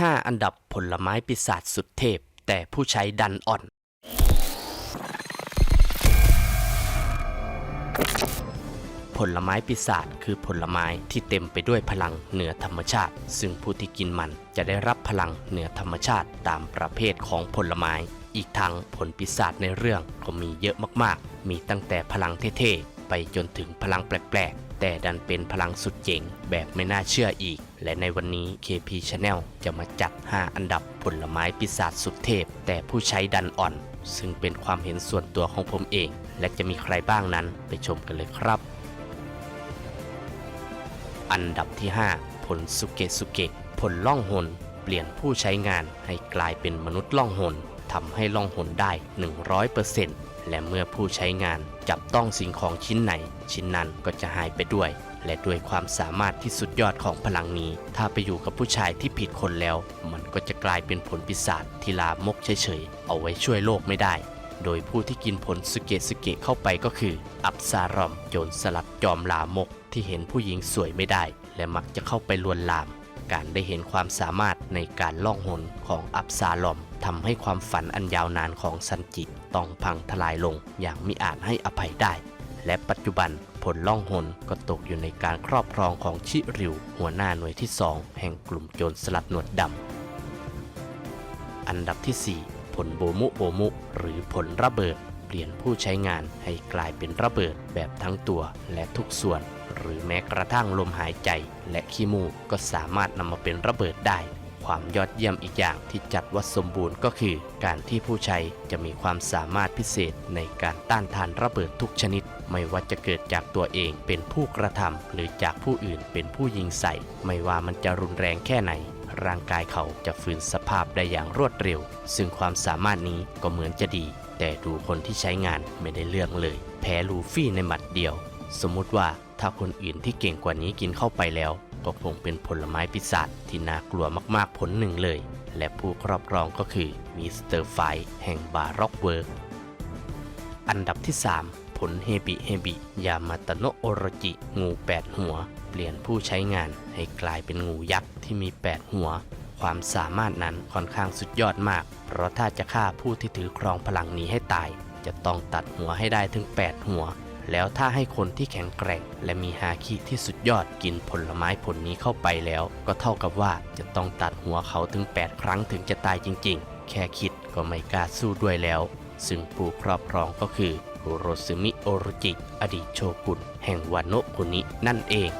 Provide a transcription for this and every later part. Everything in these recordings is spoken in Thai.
5 อันดับผลไม้ปีศาจสุดเทพ แต่ผู้ใช้ดันอ่อน ผลไม้ปีศาจคือผลไม้ที่เต็มไปด้วยพลังเหนือธรรมชาติ ซึ่งผู้ที่กินมันจะได้รับพลังเหนือธรรมชาติตามประเภทของผลไม้ อีกทั้งผลปีศาจในเรื่องก็มีเยอะมากๆ มีตั้งแต่พลังเท่ๆ ไปจนถึงพลังแปลกๆ แต่ดันเป็นพลังสุดเจ๋งแบบไม่น่าเชื่ออีก และในวันนี้ KP Channel จะมาจัด 5 อันดับผลไม้ปีศาจสุดเทพ แต่ผู้ใช้ดันอ่อน ซึ่งเป็นความเห็นส่วนตัวของผมเอง และจะมีใครบ้างนั้นไปชมกันเลยครับ อันดับที่ 5 ผลสุเกะสุเกะผลล่องหนเปลี่ยนผู้ใช้งานให้กลายเป็นมนุษย์ล่องหน ทำให้ล่องหนได้ 100%และเมื่อผู้ใช้งานจับต้องสิ่งของชิ้นไหน ชิ้นนั้นก็จะหายไปด้วย และด้วยความสามารถที่สุดยอดของพลังนี้ ถ้าไปอยู่กับผู้ชายที่ผิดคนแล้ว มันก็จะกลายเป็นผลปีศาจที่ลามกเฉยๆ เอาไว้ช่วยโลกไม่ได้ โดยผู้ที่กินผลสุเกะสุเกะเข้าไปก็คือ อับซารอมโจรสลัดจอมลามกที่เห็นผู้หญิงสวยไม่ได้ และมักจะเข้าไปลวนลาม การได้เห็นความสามารถในการล่องหนของอับซาลอม ทำให้ความฝันอันยาวนานของซันจิต้องพังทลายลงอย่างมิอาจให้อภัยได้ และปัจจุบันผลล่องหนก็ตกอยู่ในการครอบครองของชิริว หัวหน้าหน่วยที่ 2 แห่งกลุ่มโจรสลัดหนวดดำ อันดับที่ 4 ผลโบมุโบมุหรือผลระเบิด เปลี่ยนผู้ใช้งานให้กลายเป็นระเบิดแบบทั้งตัวและทุกส่วน หรือแม้กระทั่งลมหายใจ และขี้มูกก็สามารถนำมาเป็นระเบิดได้ ความยอดเยี่ยมอีกอย่างที่จัดว่าสมบูรณ์ก็คือ การที่ผู้ใช้จะมีความสามารถพิเศษในการต้านทานระเบิดทุกชนิด ไม่ว่าจะเกิดจากตัวเองเป็นผู้กระทำหรือจากผู้อื่นเป็นผู้ยิงใส่ ไม่ว่ามันจะรุนแรงแค่ไหนร่างกายเขาจะฟื้นสภาพได้อย่างรวดเร็ว ซึ่งความสามารถนี้ก็เหมือนจะดี แต่ดูคนที่ใช้งานไม่ได้เรื่องเลย แพ้ลูฟี่ในหมัดเดียว สมมุติว่าถ้าคนอื่นที่เก่งกว่านี้กินเข้าไปแล้ว ก็คงเป็นผลไม้ปีศาจที่น่ากลัวมากๆผลหนึ่งเลย และผู้ครอบครองก็คือมิสเตอร์ไฟแห่งบาร็อกเวิร์กอันดับที่ 3 ผลเฮบิเฮบิยามาตโนโอโรจิ งู 8 หัว เปลี่ยนผู้ใช้งานให้กลายเป็นงูยักษ์ที่มี 8 หัว ความสามารถนั้นค่อนข้างสุดยอดมาก เพราะถ้าจะฆ่าผู้ที่ถือครองพลังนี้ให้ตาย จะต้องตัดหัวให้ได้ถึง 8 หัว แล้วถ้าให้คนที่แข็งแกร่ง และมีฮาคิที่สุดยอดกินผลไม้ผลนี้เข้าไปแล้ว ก็เท่ากับว่าจะต้องตัดหัวเขาถึง 8 ครั้งถึงจะตายจริง ๆ แค่คิดก็ไม่กล้าสู้ด้วยแล้ว ซึ่งผู้ครอบครองก็คือโอโรซึมิโอโรจิ อดีตโชกุนแห่งวานโนะคุนินั่นเอง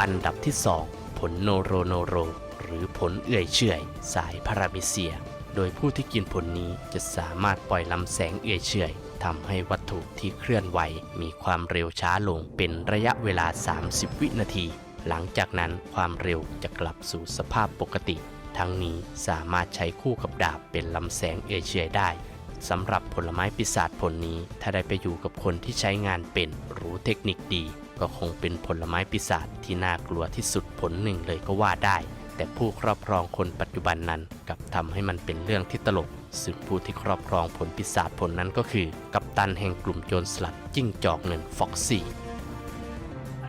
อันดับที่ 2 ผลโนโรโนโร หรือผลเอื่อยเฉื่อย สายพารามิเซีย โดยผู้ที่กินผลนี้จะสามารถปล่อยลำแสงเอื่อยเฉื่อย ทำให้วัตถุที่เคลื่อนไหว มีความเร็วช้าลงเป็นระยะเวลา 30 วินาที หลังจากนั้นความเร็วจะกลับสู่สภาพปกติ ทั้งนี้สามารถใช้คู่กับดาบเป็นลำแสงเอเฉื่อยได้สำหรับผลไม้ปีศาจผลนี้ ถ้าได้ไปอยู่กับคนที่ใช้งานเป็นรู้เทคนิคดี ก็คงเป็นผลไม้ปีศาจที่น่ากลัวที่สุดผลหนึ่งเลยก็ว่าได้ แต่ผู้ครอบครองคนปัจจุบันนั้นกลับทำให้มันเป็นเรื่องที่ตลก ซึ่งผู้ที่ครอบครองผลปีศาจผลนั้นก็คือ กัปตันแห่งกลุ่มโจรสลัดจิ้งจอกเงินฟ็อกซี่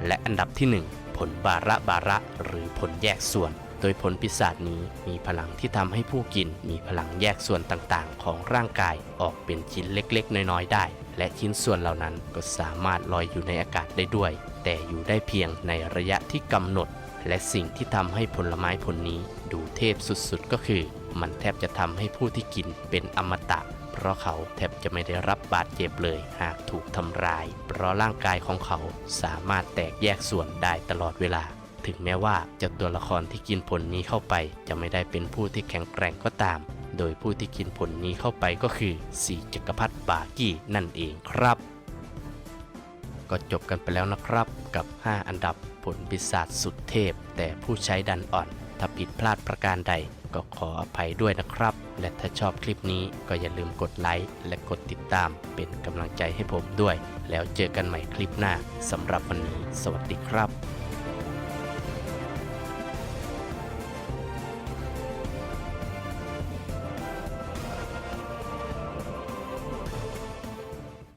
และอันดับที่ 1 ผลบาระบาระหรือผลแยกส่วน โดยผลปีศาจนี้มีพลังที่ทำให้ผู้กิน มีพลังแยกส่วนต่างๆ ของร่างกายออกเป็นชิ้นเล็กๆ น้อยๆ ได้ และชิ้นส่วนเหล่านั้นก็สามารถลอยอยู่ในอากาศได้ด้วย แต่อยู่ได้เพียงในระยะที่กำหนด และสิ่งที่ทำให้ผลไม้ผลนี้ดูเทพสุดๆก็คือ มันแทบจะทำให้ผู้ที่กินเป็นอมตะ เพราะเขาแทบจะไม่ได้รับบาดเจ็บเลย หากถูกทำร้าย เพราะร่างกายของเขาสามารถแตกแยกส่วนได้ตลอดเวลา ถึงแม้ว่าจ้าตัวละครที่กินผลนี้เข้าไป จะไม่ได้เป็นผู้ที่แข็งแกร่งก็ตาม โดยผู้ที่กินผลนี้เข้าไปก็คือสีจักรพรรดิบากี้นั่นเองครับก็จบกันไปแล้วนะครับกับ 5 อันดับผลปีศาจสุดเทพ แต่ผู้ใช้ดันอ่อน ถ้าผิดพลาดประการใด ก็ขออภัยด้วยนะครับ และถ้าชอบคลิปนี้ก็อย่าลืมกดไลค์และกดติดตามเป็นกำลังใจให้ผมด้วย แล้วเจอกันใหม่คลิปหน้าสำหรับวันนี้ สวัสดีครับ